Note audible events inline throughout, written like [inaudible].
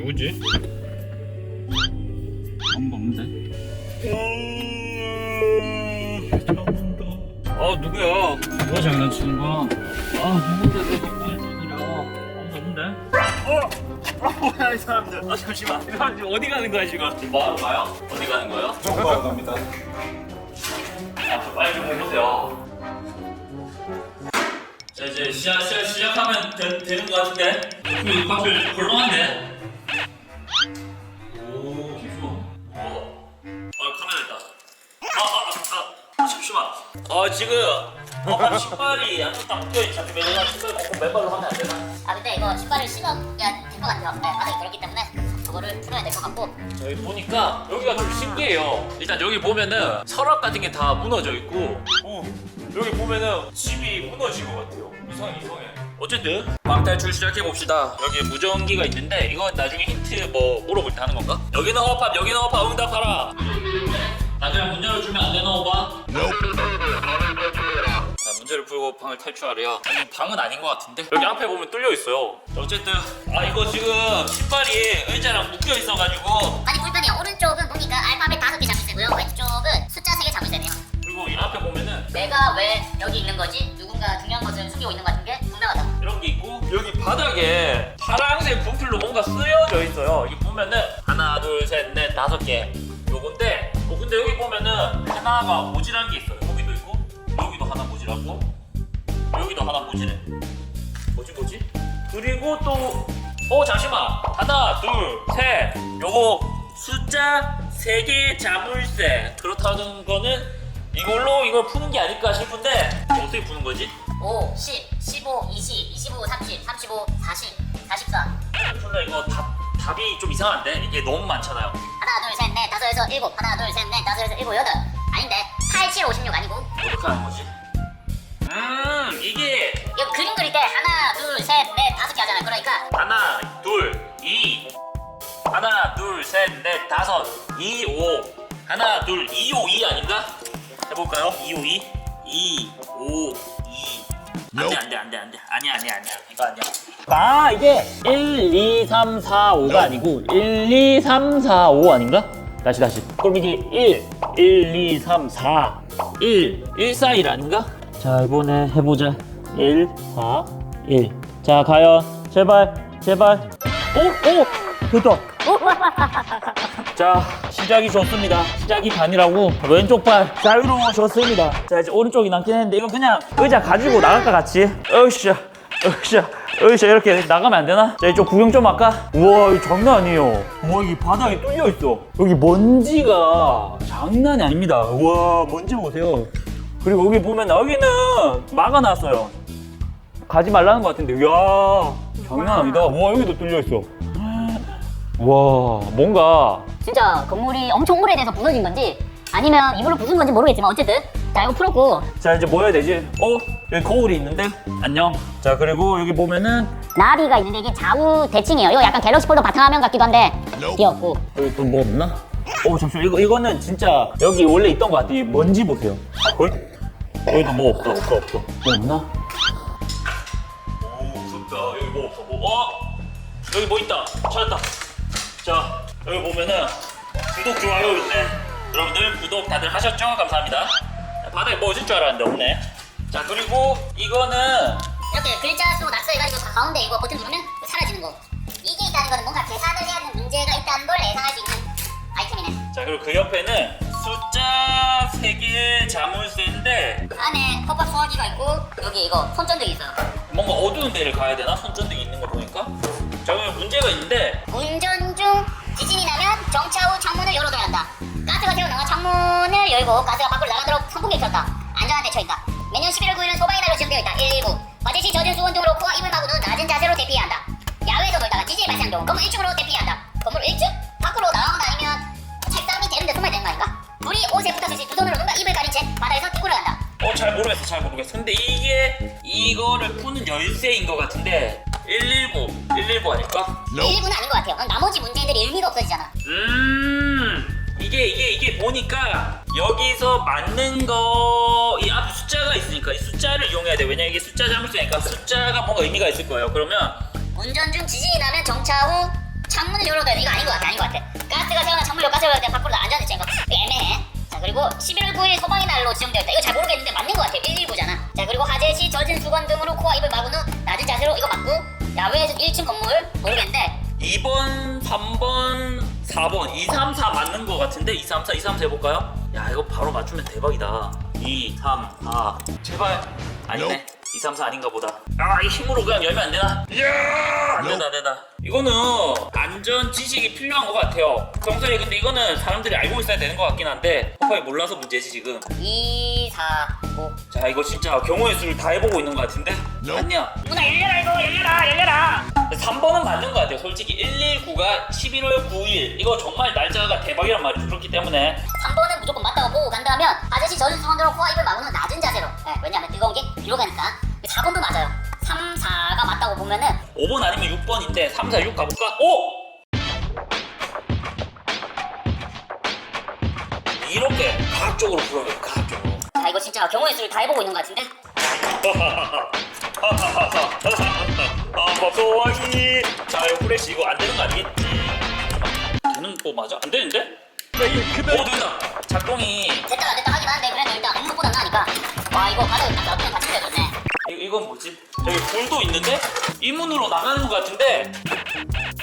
누구지? 아무도 없는데? 아 누구야? 누가 장난치는 거야? 아 누군데 내 정말 누구냐? 아무도 없는데? 어? 아 뭐야 이 사람들? 아 잠시만 이 사람들 어디 가는 거야 지금? 지금 뭐 하러 가요? 어디 가는 거예요? 정보하고 갑니다. 아, 빨리 좀 해보세요. 자, 이제 시작, 시작, 시작하면 되, 되는 것 같은데? 이 밥을 헐렁한데? 지금, 어, 신발이 약간 딱 묶여있지. 잠시 내가 신발 벗고 맨발로 하면 안 되나? 아 근데 이거 신발을 신어야 될 것 같아요. 네, 바닥이 더럽기 때문에 그거를 풀어야 될 것 같고 저희 보니까 여기가 좀 신기해요. 일단 여기 보면은 서랍 같은 게 다 무너져 있고, 어, 여기 보면은 집이 무너진 것 같아요. 이상해, 이상해. 어쨌든 방탈출 시작해 봅시다. 여기 무전기가 있는데 이건 나중에 힌트 뭐 물어볼 때 하는 건가? 여기는 허팝, 여기는 허팝 응답하라. 나중에 문 열어주면 안 되나 오바? 자, 문제를 풀고 방을 탈출하래요. 아니, 방은 아닌 것 같은데? 여기 앞에 보면 뚫려 있어요. 어쨌든 아 이거 지금 신발이 의자랑 묶여 있어가지고 많이 불편해요. 오른쪽은 보니까 알파벳 다섯 개 잡으세고요. 왼쪽은 숫자 세 개 잡으세네요. 그리고 이 앞에 보면은 내가 왜 여기 있는 거지? 누군가 중요한 것을 숨기고 있는 것 같은 게 분명하다. 이런 게 있고 여기 바닥에 파란색 분필로 뭔가 쓰여져 있어요. 여기 보면은 하나, 둘, 셋, 넷, 다섯 개 요건데 어, 근데 여기 보면은 하나가 모질한 게 있어요. 여기도 있고 여기도 하나 모질해. 뭐지 뭐지? 그리고 또어 잠시만 하나, 둘, 셋 요거 숫자 세 개 자물쇠 그렇다는 거는 이걸로 이걸 푸는 게 아닐까 싶은데 어떻게 푸는 거지? 5, 10, 15, 20, 25, 30, 35, 40, 44. 근데 이거 답, 답이 좀 이상한데? 이게 너무 많잖아요. 하나, 둘, 셋, 넷, 다섯, 여섯, 일곱. 하나, 둘, 셋, 넷, 다섯, 여섯, 일곱, 여덟. 아닌데 8, 7, 56 아니고 어떻게 하는 거지? 음, 이게 이거 그림 그릴 때 하나, 둘, 셋, 넷, 다섯 개 하잖아요. 그러니까 하나, 둘, 이. 하나, 둘, 셋, 넷, 다섯, 이, 오. 하나, 둘, 이, 오, 이 아닌가? 해볼까요? 이, 오, 이. 이, 오, 이. 안 돼, 안 돼, 안 돼, 안 돼. 아니야, 아니야, 아니야. 이거 아니야. 아, 이게 1, 2, 3, 4, 5가 아니고 1, 2, 3, 4, 5 아닌가? 다시, 다시. 그럼 이게 1, 1, 2, 3, 4, 1, 1, 4, 1 아닌가? 자, 이번에 해보자. 1, 4, 1. 자, 과연. 제발, 제발. 오, 오! 됐다. [laughs] 자, 시작이 좋습니다. 시작이 반이라고 왼쪽 팔 자유로워졌습니다. 자, 이제 오른쪽이 남긴 했는데 이거 그냥 의자 가지고 나갈까 같이? 으쌰, 으쌰, 으쌰 이렇게 나가면 안 되나? 자, 이쪽 구경 좀 할까? 우와, 이거 장난 아니에요. 우와, 이 바닥에 뚫려 있어. 여기 먼지가 장난이 아닙니다. 우와, 먼지 보세요. 그리고 여기 보면 여기는 막아놨어요. 가지 말라는 것 같은데, 이야, 장난 아니다. 우와, 여기도 뚫려 있어. 와, 뭔가 진짜 건물이 엄청 오래돼서 부서진 건지 아니면 이걸로 부순 건지 모르겠지만 어쨌든 자 이거 풀었고 자 이제 뭐 해야 되지? 어? 여기 거울이 있는데? 안녕 자 그리고 여기 보면은 나비가 있는데 이게 좌우 대칭이에요. 이거 약간 갤럭시 폴더 바탕화면 같기도 한데 귀엽고 여기 또 뭐 없나? 어 잠시만. 이거, 이거는 진짜 여기 원래 있던 것 같아 이 먼지 보세요. 어? 여기도 뭐 없어? 없어 없어. 뭐 없나? 오 무섭다. 여기 뭐 없어? 뭐 어? 여기 뭐 있다. 찾았다. 자 여기 보면은 구독 좋아요 있네 여러분들 구독 다들 하셨죠? 감사합니다. 바닥에 뭐 있을 줄 알았는데 없네 자 그리고 이거는 이렇게 글자 수 낙서해가지고 가운데 이거 버튼 누르면 사라지는 거. 이게 있다는 거는 뭔가 계산을 해야 하는 문제가 있다는 걸 예상할 수 있는 아이템이네. 자 그리고 그 옆에는 숫자 3개 자물쇠인데 안에 컵밥 소화기가 있고 여기 이거 손전등이 있어요. 뭔가 어두운 데를 가야 되나? 손전등이 있는 거 보니까 자 그러면 문제가 있는데 운전 중 지진이 나면 정차 후 창문을 열어둬야 한다. 가스가 새어나와 창문을 열고 가스가 밖으로 나가도록 선풍기를 켰다. 안전한 대처이다. 매년 11월 9일은 소방의 날로 지정되어 있다. 119. 화재 시 젖은 수건 등으로 코와 입을 막은 후 낮은 자세로 대피해야 한다. 야외에서 놀다가 지진이 발생한 경우 건물 1층으로 대피해야 한다. 건물 1층? 잘 모르겠어 잘 모르겠어. 근데 이게 이거를 푸는 열쇠인 것 같은데 119 119 아닐까? 119는 아닌 것 같아요. 어, 나머지 문제들이 의미가 없어지잖아. 음 이게 이게 이게 보니까 여기서 맞는 거이 앞에 숫자가 있으니까 이 숫자를 이용해야 돼. 왜냐 이게 숫자 자물쇠니까 숫자가 뭔가 의미가 있을 거예요. 그러면 운전 중 지진이 나면 정차 후 창문을 열어둬야 돼. 이거 아닌 것 같아 아닌 것 같아. 가스가 새어나 창문을 가스가 새어나 밖으로 안전대 이거 이거 애매해. 자 그리고 11월 9일 소방의 날로 지정되어 있다. 이거 잘 모르겠는데 맞는 것 같아 119잖아. 자 그리고 화재 시 젖은 수건 등으로 코와 입을 막은 후 낮은 자세로 이거 맞고 야외에서 1층 건물? 모르겠는데. 2번, 3번, 4번 2, 3, 4 맞는 거 같은데? 2, 3, 4, 2, 3, 4 해볼까요? 야 이거 바로 맞추면 대박이다. 2, 3, 4 제발. 아니네 2, 3, 4 아닌가 보다. 아 이 힘으로 그냥 열면 안 되나? 이야! 안 된다 안 된다 이거는 안전 지식이 필요한 것 같아요. 평소에 근데 이거는 사람들이 알고 있어야 되는 것 같긴 한데 허파이 몰라서 문제지 지금. 2, 4, 5 자 이거 진짜 경우의 수를 다 해보고 있는 것 같은데? 맞냐? 문아 열려라 이거. 열려라 열려라. 3번은 맞는 것 같아요 솔직히 119가 11월 9일. 이거 정말 날짜가 대박이란 말이죠. 그렇기 때문에. 3번은 무조건 맞다고 보고 간다면 아저씨 젖은 수건으로 코와 입을 후 낮은 자세로. 예, 왜냐면 뜨거운 게 뒤로 가니까. 4번도 맞아요. 3, 4가 맞다고 보면은 5번 아니면 6번인데 3, 4, 6 가볼까? 오! 이렇게 가쪽으로 풀어요. 가쪽으로. 자 이거 진짜 경우의 수를 다 해보고 있는 것 같은데 아 법소하기 자 이거 후레쉬 이거 안 되는 거 아니겠지 되는 거 맞아? 안 되는데? 오 된다 작동이 됐다 안 됐다 하긴 하는데 그래도 일단 없는 것보다 나으니까 와 이거 가득 딱 어떻게 다 챙겨줬네 이, 이건 뭐지? 여기 불도 있는데? 이 문으로 나가는 것 같은데?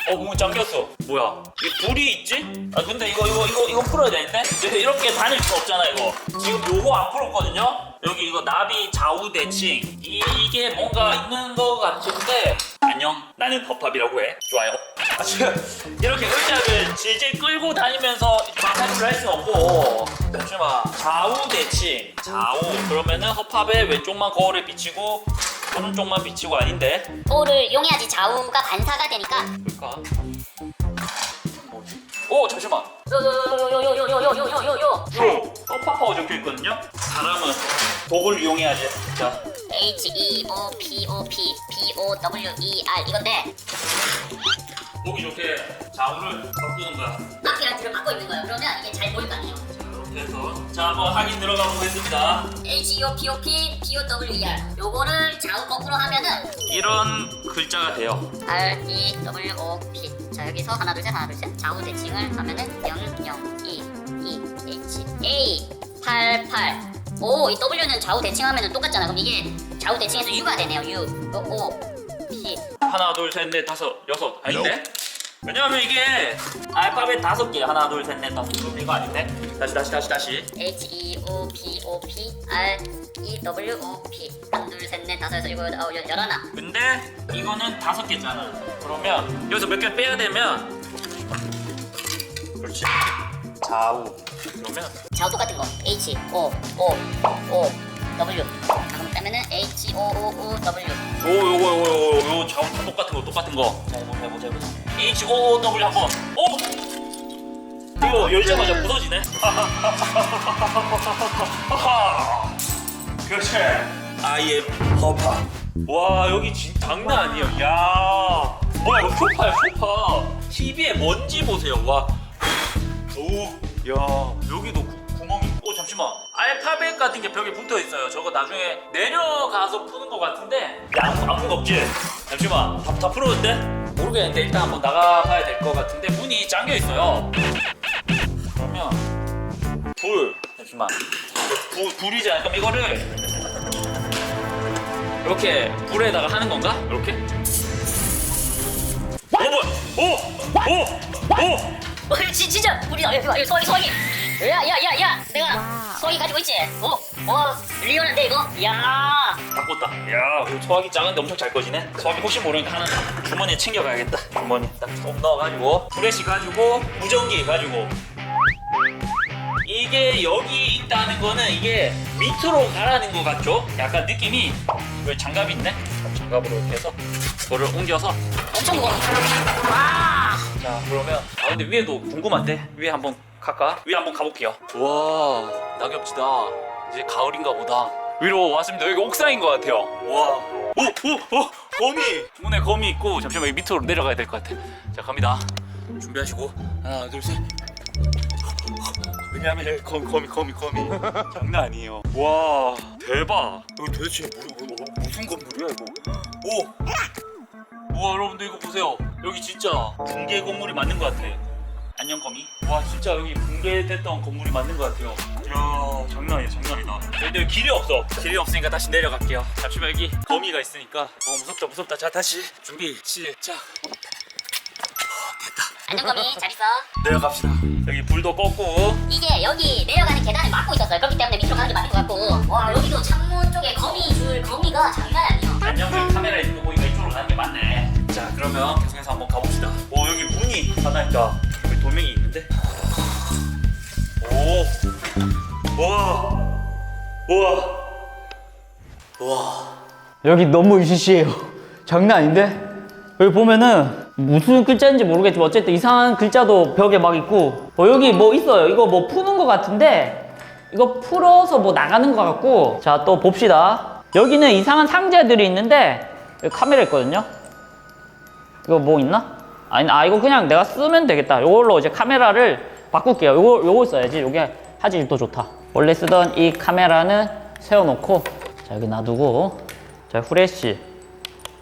어, 문 잠겼어. 뭐야? 이 불이 있지? 아, 근데 이거, 이거, 이거, 이거 풀어야 되는데? 이렇게- 다닐 수 없잖아, 이거. 지금 요거 안 풀었거든요? 여기 이거 나비 좌우 대칭. 이게 뭔가 있는 것 같은데? 안녕. 나는 법합이라고 해. 좋아요. 아, 지금 이렇게 의자를 질질 끌고 다니면서 방탈출을 할수 없고. 잠시만. 좌우 대칭. 좌우. 그러면은 허팝에 왼쪽만 거울을 비치고, 오른쪽만 비치고 아닌데? 볼을 이용해야지 좌우가 반사가 되니까 뭘까? 뭐지? 오 잠시만. 요요요요요요요요요요 요 허팝하고 적혀 있거든요. 사람은 독을 이용해야지. 자, H E O P O P P O W E R 이건데 보기 좋게 좌우를 바꾸는 거야. 앞이랑 뒤를 바꿔 있는 거예요 그러면 이게 잘 보일 거 아니에요 해서 자 한번 확인 들어가 보겠습니다. H E O P O P P O W E R 요거를 좌우 거꾸로 하면은 이런 글자가 돼요. R E W O P 자 여기서 하나 둘셋 하나 둘셋 좌우 대칭을 하면은 0 0 2 2 H A 8 8 오, 이 W는 좌우 대칭하면은 똑같잖아. 그럼 이게 좌우 대칭해서 U가 되네요. U. 요, O, P. 하나, 둘, 셋, 넷, 다섯, 여섯. 아닌데? 왜냐하면 이게 알파벳 다섯 개. 하나, 둘, 셋, 넷, 다섯. 그럼 이거 아닌데? 다시, 다시, 다시, 다시. H, E, O, P, O, P, R, E, W, O, P. 한, 둘, 셋, 넷, 다섯, 여섯, 일곱, 여덟, 아홉, 열, 열하나. 근데 이거는 다섯 개잖아. 그러면 여기서 몇 개 빼야 되면 그렇지. 좌우. 그러면 좌우 똑같은 거. H, O, O, O, W. 자, 그럼 따면은 H, O, O, O, W. 오 요거 요거 요거 요 좌우 다 똑같은 거 똑같은 거. 자 해보자 해보자 해보자. H O O W 한번. 오. 이거 열자마자 부서지네. [laughs] 그렇지. I am 허파. 와 여기 진짜 장난 아니에요. 야. 뭐야 이거 소파야 소파. TV에 먼지 보세요. 와. 오. 야 여기도. 오 잠시만. 알파벳 같은 게 벽에 붙어 있어요. 저거 나중에 내려가서 푸는 것 같은데 아무 아무도 없지. 잠시만. 다, 다 풀었는데? 모르겠는데 일단 한번 나가봐야 될 것 같은데 문이 잠겨 있어요. 그러면 불 잠시만. 불 불이잖아. 그럼 이거를 이렇게 불에다가 하는 건가? 이렇게? 오? 오! 오! 오! 어, 진, 진짜 우리다. 여기 봐. 여기 소화기, 소화기. 야, 야, 야, 야. 내가 소화기 가지고 있지? 오, 와, 리얼한데 이거? 야. 바꿨다. 야, 이거 소화기 작은데 엄청 잘 꺼지네. 소화기 혹시 모르니까 하나 주머니에 챙겨가야겠다. 주머니 딱쏙 넣어가지고 프레시 가지고 무전기 가지고 이게 여기 있다는 거는 이게 밑으로 가라는 거 같죠? 약간 느낌이 여기 장갑이 있네. 장갑으로 이렇게 해서 그거를 옮겨서 엄청 무거워. 와. 자 그러면 아 근데 위에도 궁금한데? 위에 한번 갈까? 위에 한번 가볼게요. 와 낙엽지다. 이제 가을인가 보다. 위로 왔습니다. 여기 옥상인 것 같아요. 와 오 오 오 거미! 문에 거미 있고 잠시만 여기 밑으로 내려가야 될 것 같아. 자 갑니다. 준비하시고. 하나 둘 셋. 왜냐하면 여기 거미 거미 거미 거미. 장난 아니에요. 와 대박. 여기 도대체 무, 무, 무슨 건물이야 이거? 오 우와 여러분들 이거 보세요 여기 진짜 붕괴 건물이 맞는 것 같아. 안녕 거미. 와 진짜 여기 붕괴됐던 건물이 맞는 것 같아요. 이야 장난이야 장난이다. 근데 여기 길이 없어. 길이 없으니까 다시 내려갈게요. 잠시만 여기 거미가 있으니까 어 무섭다 무섭다. 자 다시 준비 시작. 안전거미 잘 있어. 내려갑시다. 여기 불도 껐고 이게 여기 내려가는 계단을 막고 있었어요. 그렇기 때문에 밑으로 가는 게 맞는 것 같고. 와 여기도 창문 쪽에 거미 줄 거미가 장난 아니에요. 안녕 여기 카메라 있는 거 이쪽으로 가는 게 맞네. 자 그러면 계속해서 한번 가봅시다. 오 여기 문이 하나 있다. 여기 돌멩이 있는데. 오. 와. 우와. 우와. 여기 너무 유시시해요. 장난 아닌데? 여기 보면은 무슨 글자인지 모르겠지만 어쨌든 이상한 글자도 벽에 막 있고 어, 여기 뭐 있어요. 이거 뭐 푸는 것 같은데 이거 풀어서 뭐 나가는 것 같고 자 또 봅시다. 여기는 이상한 상자들이 있는데 여기 카메라 있거든요. 이거 뭐 있나? 아니 아 이거 그냥 내가 쓰면 되겠다. 이걸로 이제 카메라를 바꿀게요. 요거 요걸 써야지. 요게 화질이 더 좋다. 원래 쓰던 이 카메라는 세워놓고 자 여기 놔두고 자 후레쉬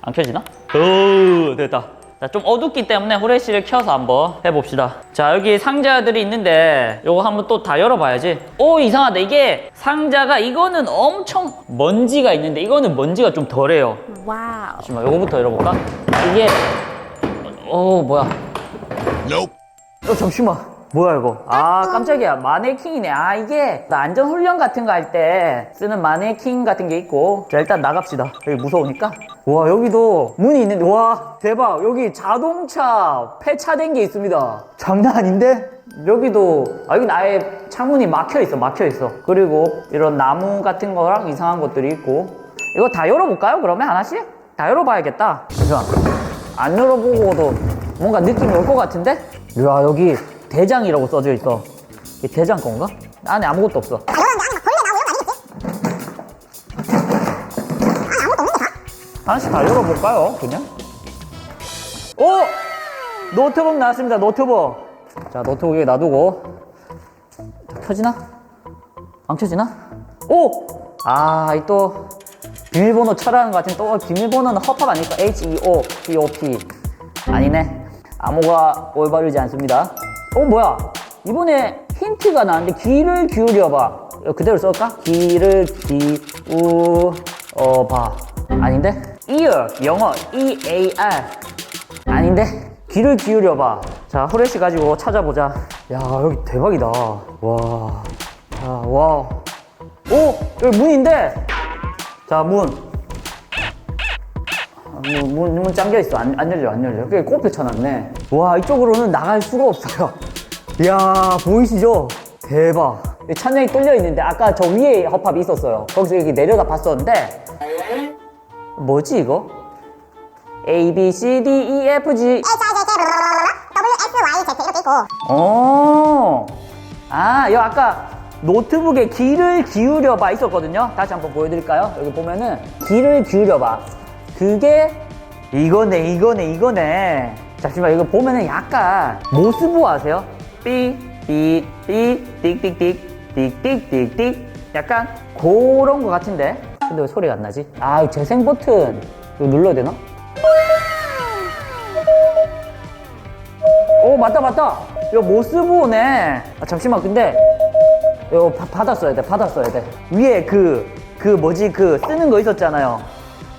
안 켜지나? 오 됐다. 자 좀 어둡기 때문에 후레쉬를 켜서 한번 해봅시다. 자 여기 상자들이 있는데 요거 한번 또 다 열어봐야지. 오 이상하다. 이게 상자가 이거는 엄청 먼지가 있는데 이거는 먼지가 좀 덜해요. 와우. 잠시만 요거부터 열어볼까? 이게 어 뭐야? 어 잠시만 뭐야 이거 아 깜짝이야 마네킹이네 아 이게 나 안전 훈련 같은 거 할 때 쓰는 마네킹 같은 게 있고 자 일단 나갑시다 여기 무서우니까 와 여기도 문이 있는데 와 대박. 여기 자동차 폐차된 게 있습니다. 장난 아닌데? 여기도 아 여기 아예 창문이 막혀 있어 막혀 있어. 그리고 이런 나무 같은 거랑 이상한 것들이 있고. 이거 다 열어볼까요 그러면 하나씩? 다 열어봐야겠다. 잠시만. 안 열어보고도 뭔가 느낌이 올 것 같은데? 야 여기 대장이라고 써져 있어. 이게 대장 건가? 안에 아무것도 없어 하나씩 다 열어볼까요 그냥? 오! 노트북 나왔습니다 노트북 자 노트북 에 놔두고 자, 켜지나? 안 켜지나? 오! 아, 이 또 비밀번호 철하는 것 같은 또 비밀번호는 허팝 아닐까? H E O P O P 아니네. 암호가 올바르지 않습니다. 어 뭐야? 이번에 힌트가 나왔는데 귀를 기울여봐. 그대로 써볼까? 귀를 기울여봐. 아닌데? Ear 영어 E A R 아닌데? 귀를 기울여봐. 자, 후레쉬 가지고 찾아보자. 야, 여기 대박이다. 와. 자, 와. 오! 여기 문인데? 자, 문. 아, 문, 문, 문 잠겨 있어. 안, 안 열려, 안 열려. 그게 꼽혀 쳐놨네. 와, 이쪽으로는 나갈 수가 없어요. [laughs] 이야, 보이시죠? 대박. 이 찬장이 뚫려 있는데, 아까 저 위에 허팝이 있었어요. 거기서 여기 내려가 봤었는데, 뭐지, 이거? A, B, C, D, E, F, G. 어. 아, 여 아까 노트북에 귀를 기울여 봐 있었거든요. 다시 한번 보여드릴까요? 여기 보면은 귀를 기울여 봐. 그게 이거네, 이거네, 이거네. 잠시만, 이거 보면은 약간 모스부 아세요? 삐, 삐, 삐, 띡, 띡, 띡, 띡, 띡, 띡, 띡. 약간 그런 거 같은데. 근데 왜 소리가 안 나지? 아, 이 재생 버튼 이거 눌러야 되나? 오 맞다 맞다 이거 모스보네 아 잠시만 근데 이거 바, 받았어야 돼 받았어야 돼 위에 그 그 뭐지 그 쓰는 거 있었잖아요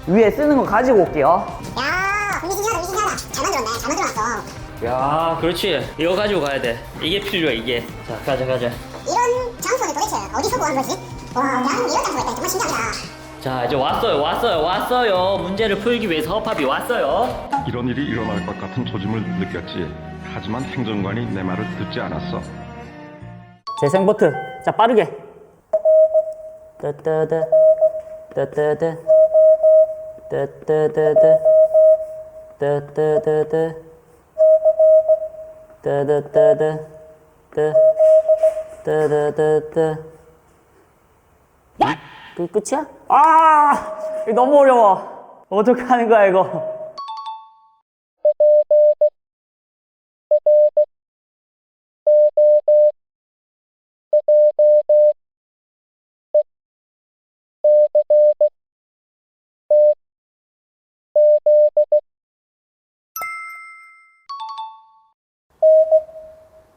위에 쓰는 거 가지고 올게요 야, 미신이하다, 미신이하다. 잘 만들었네, 잘 만들어놨어. 야 그렇지 이거 가지고 가야 돼 이게 필요해 이게 자 가자 가자 이런 장소는 도대체 어디서 구한 거지? 와, 나는 이런 장소가 있다. 정말 신기하다. 자 이제 왔어요 왔어요 왔어요 문제를 풀기 위해서 허팝이 왔어요 이런 일이 일어날 것 같은 조짐을 느꼈지. 하지만 행정관이 내 말을 듣지 않았어. 재생 버튼 자 빠르게 따따다 따따다 따따다다 따따다다 따따다다 따따다다 그 끝이야? 아! 너무 어려워. 어떻게 하는 거야, 이거?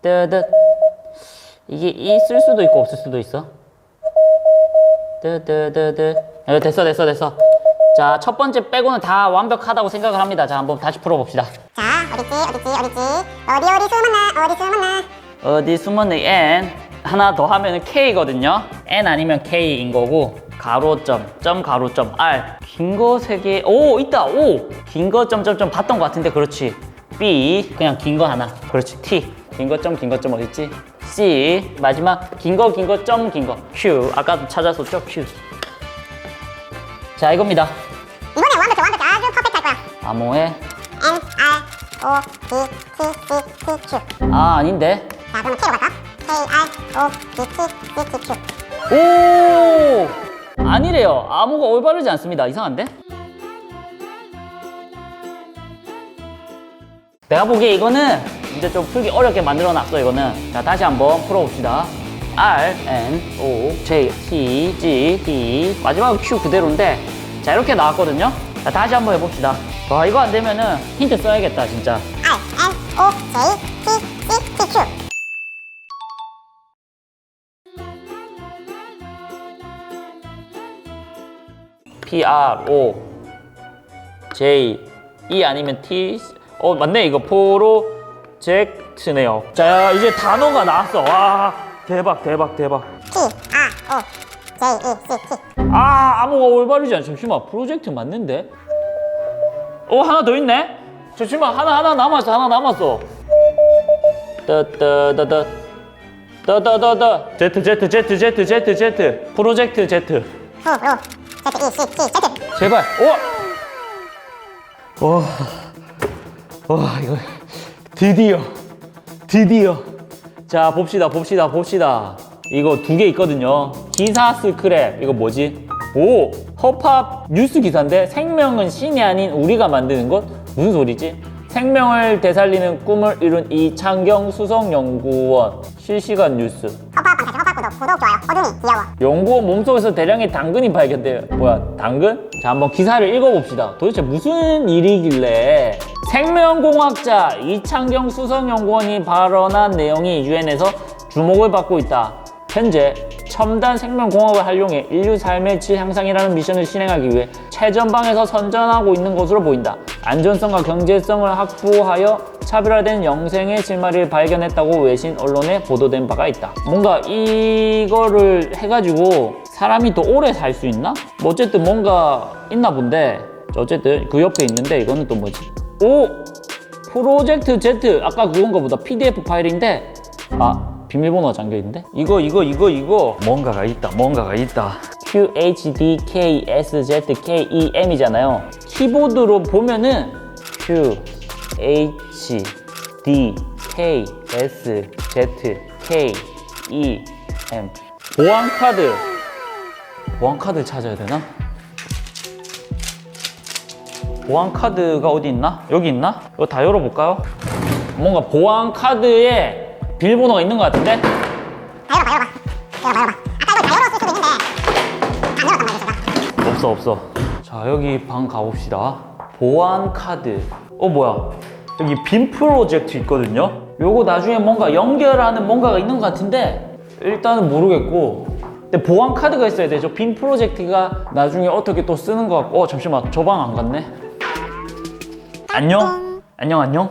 뜨뜻 이게 있을 수도 있고 없을 수도 있어 뜨뜨뜨뜨 어, 됐어 됐어 됐어. 자 첫 번째 빼고는 다 완벽하다고 생각을 합니다. 자 한번 다시 풀어봅시다. 자, 어딨지, 어딨지, 어딨지. 어디, 어디 숨었나, 어디 숨었나. 어디 숨었는 n. 하나 더 하면은 k거든요. N 아니면 k인 거고 가로점 점 가로점 r. 긴 거 세 개. 오 있다. 오긴 거 점점점 봤던 것 같은데 그렇지. B. 그냥 긴 거 하나. 그렇지. T. 긴 거 점 긴 거 점 어딨지 c 마지막 긴 거 긴 거 점 긴 거 q 아까도 찾았었죠 q 자 이겁니다 이번엔 완벽해, 완벽해. 아주 퍼펙트 할 거야. 암호에 N, R, O, D, T, C, T, Q. 아 아닌데 자, 그러면 K로 갈까? K, R, O, D, T, C, T, Q. 오 아니래요 암호가 올바르지 않습니다 이상한데 내가 보기에 이거는 이제 좀 풀기 어렵게 만들어 놨어 이거는 자 다시 한번 풀어봅시다 R, N, O, J, T, G, D 마지막 Q 그대로인데 자 이렇게 나왔거든요 자 다시 한번 해봅시다 와 이거 안 되면은 힌트 써야겠다 진짜 R, N, O, J, T, C, T, Q. P, R, O, J, E 아니면 T. 어, 맞네. 이거 프로 젝트네요. 자, 이제 단어가 나왔어. 와, 대박, 대박, 대박. P, R, O, J, E, C, T. 아, 암호가 올바르지 않아. 잠시만, 프로젝트 맞는데? 어, 하나 더 있네? 잠시만, 하나, 하나 남았어, 하나 남았어. 따따따따. 따따따따. Z, Z, Z, Z, Z, Z. 프로젝트 Z. 프로, Z, E, C, T, Z. 제발. 오. 와. 와 이거 드디어 드디어. 자 봅시다 봅시다 봅시다. 이거 두 개 있거든요. 기사 스크랩 이거 뭐지? 오 허팝 뉴스 기사인데 생명은 신이 아닌 우리가 만드는 것 무슨 소리지? 생명을 되살리는 꿈을 이룬 이창경 수석연구원 실시간 뉴스. 허파 방사제, 허파 구독, 구독, 좋아요. 어둠이 귀여워. 연구원 몸속에서 대량의 당근이 발견돼요. 뭐야, 당근? 자, 한번 기사를 읽어봅시다. 도대체 무슨 일이길래 생명공학자 이창경 수석연구원이 발언한 내용이 유엔에서 주목을 받고 있다. 현재 첨단 생명공학을 활용해 인류 삶의 질 향상이라는 미션을 실행하기 위해 최전방에서 선전하고 있는 것으로 보인다. 안전성과 경제성을 확보하여 차별화된 영생의 실마리를 발견했다고 외신 언론에 보도된 바가 있다. 뭔가 이거를 해가지고 사람이 더 오래 살 수 있나? 뭐 어쨌든 뭔가 있나 본데 어쨌든 그 옆에 있는데 이거는 또 뭐지? 오! 프로젝트 Z 아까 그건가 보다 PDF 파일인데 아 비밀번호가 잠겨 있는데 이거 이거 이거 이거 뭔가가 있다 뭔가가 있다 Q H D K S Z K E M이잖아요 키보드로 보면은 Q H D K S Z K E M 보안 카드 보안 카드 찾아야 되나? 보안 카드가 어디 있나? 여기 있나? 이거 다 열어볼까요? 뭔가 보안 카드에 비밀번호가 있는 것 같은데? 다 열어봐, 열어봐. 열어봐, 열어봐. 아까 이거 다 열었을 수도 있는데. 안 열었단 말이야, 제가. 없어 없어. 자 여기 방 가봅시다. 보안 카드. 어 뭐야? 여기 빔 프로젝트 있거든요? 요거 나중에 뭔가 연결하는 뭔가가 있는 것 같은데 일단은 모르겠고. 근데 보안 카드가 있어야 되죠? 빔 프로젝트가 나중에 어떻게 또 쓰는 것 같고. 어 잠시만. 저 방 안 갔네. 안녕? 안녕 안녕?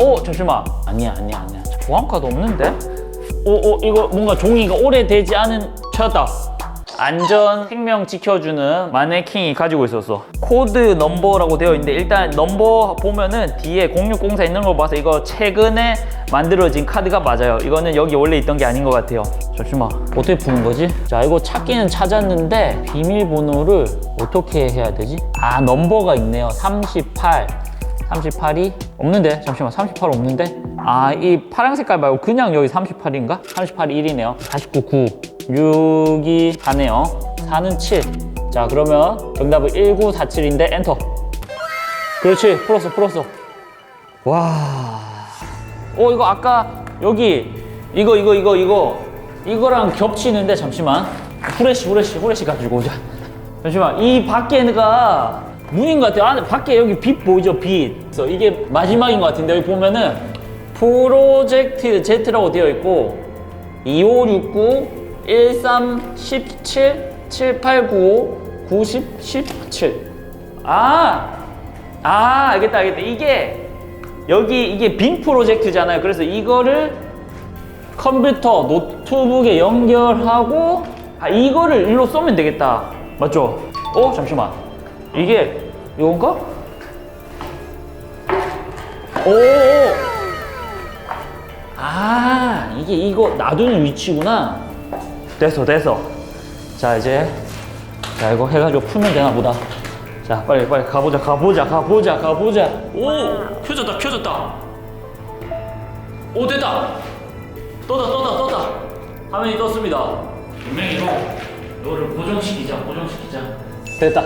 어 잠시만 아니야 아니야 아니야 보안 카드 없는데 어, 어, 이거 뭔가 종이가 오래되지 않은 찾았다. 안전 생명 지켜주는 마네킹이 가지고 있었어. 코드 넘버라고 되어 있는데 일단 넘버 보면은 뒤에 0604 있는 걸 봐서 이거 최근에 만들어진 카드가 맞아요. 이거는 여기 원래 있던 게 아닌 것 같아요. 잠시만 어떻게 푸는 거지? 자 이거 찾기는 찾았는데 비밀번호를 어떻게 해야 되지? 아 넘버가 있네요. 38 38이 없는데 잠시만 38 없는데 아 이 파란 색깔 말고 그냥 여기 38인가? 38이 1이네요. 49 9 6이 4네요. 4는 7 자 그러면 정답은 1947인데 엔터. 그렇지. 풀었어 풀었어. 와 어 이거 아까 여기 이거 이거 이거 이거. 이거랑 겹치는데 잠시만. 후레쉬 후레쉬 후레쉬 가지고 오자. 잠시만. 이 밖에가 문인 것 같아요. 안에 밖에 여기 빛 보이죠? 빛. 그래서 이게 마지막인 것 같은데 여기 보면은 프로젝트 Z라고 되어 있고 2569 13 17 7895 90 17 아! 아, 알겠다, 알겠다. 이게 여기 이게 빔 프로젝트잖아요. 그래서 이거를 컴퓨터, 노트북에 연결하고 아, 이거를 일로 쏘면 되겠다. 맞죠? 어, 잠시만. 이게 이건가? 오! 오. 아, 이게 이거 놔두는 위치구나. 됐어, 됐어. 자, 이제 자, 이거 해가지고 풀면 되나 보다. 자, 빨리 빨리 가보자, 가보자, 가보자, 가보자. 오, 켜졌다, 켜졌다. 오, 됐다. 떴다, 떴다, 떴다. 화면이 떴습니다. 분명히 이거 이거를 고정시키자, 고정시키자. 됐다.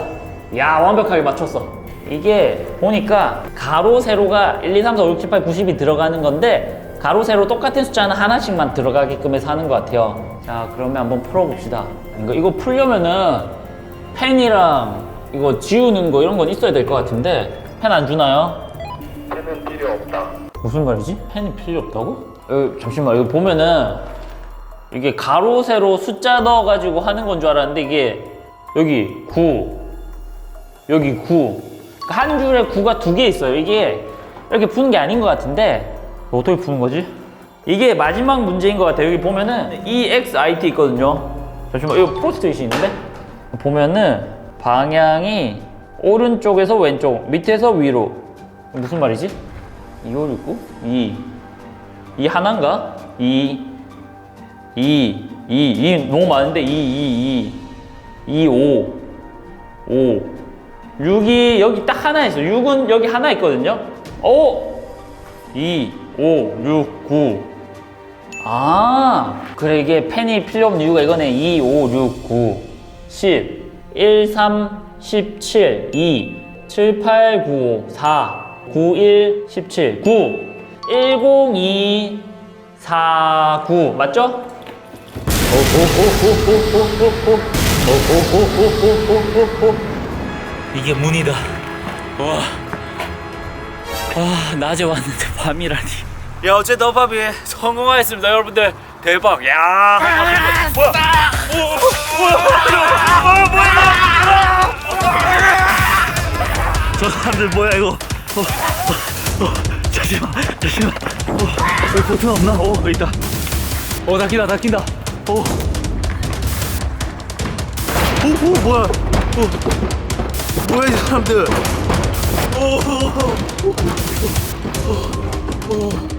야, 완벽하게 맞췄어. 이게 보니까 가로 세로가 1, 2, 3, 4, 5, 6, 7, 8, 90이 들어가는 건데 가로 세로 똑같은 숫자는 하나씩만 들어가게끔 해서 하는 것 같아요. 자, 그러면 한번 풀어봅시다. 이거 이거 풀려면은 펜이랑 이거 지우는 거 이런 건 있어야 될 것 같은데 펜 안 주나요? 펜은 필요 없다. 무슨 말이지? 펜이 필요 없다고? 여기, 잠시만 여기 보면은 이게 가로 세로 숫자 넣어가지고 하는 건 줄 알았는데 이게 여기 9 여기 9. 그러니까 한 줄에 9가 두 개 있어요. 이게 이렇게 푸는 게 아닌 것 같은데 어떻게 푸는 거지? 이게 마지막 문제인 것 같아요. 여기 보면은 EXIT 있거든요. 잠시만 이거 포스트잇이 있는데 보면은 방향이 오른쪽에서 왼쪽, 밑에서 위로. 무슨 말이지? 2, 5, 6, 9? 2. 2 하나인가? 2. 2. 2. 2 너무 많은데 2, 2, 2. 2, 5. 5. 6이 여기 딱 하나 있어. 6은 여기 하나 있거든요. 오! 2, 5, 6, 9. 아, 그래 이게 펜이 필요 없는 이유가 이거네. 2, 5, 6, 9, 10, 1, 3, 17, 2, 7, 8, 9, 4, 9, 1, 17, 9, 1, 0, 2, 4, 9 맞죠? 이게 문이다. 와. 와, 낮에 왔는데 밤이라니. 야, 어쨌든 어밥이 성공하였습니다, 여러분들. 대박. 야. 뭐야? 어, 뭐야? 저 사람들 뭐야 이거? 어, 어, 어, 잠시만, 잠시만. 어, 여기 보트 없나? 어, 여기 있다. 어, 낚인다, 낚인다. 어. 오, 오, 뭐야? 어. 뭐야 이 사람들? おおおおおお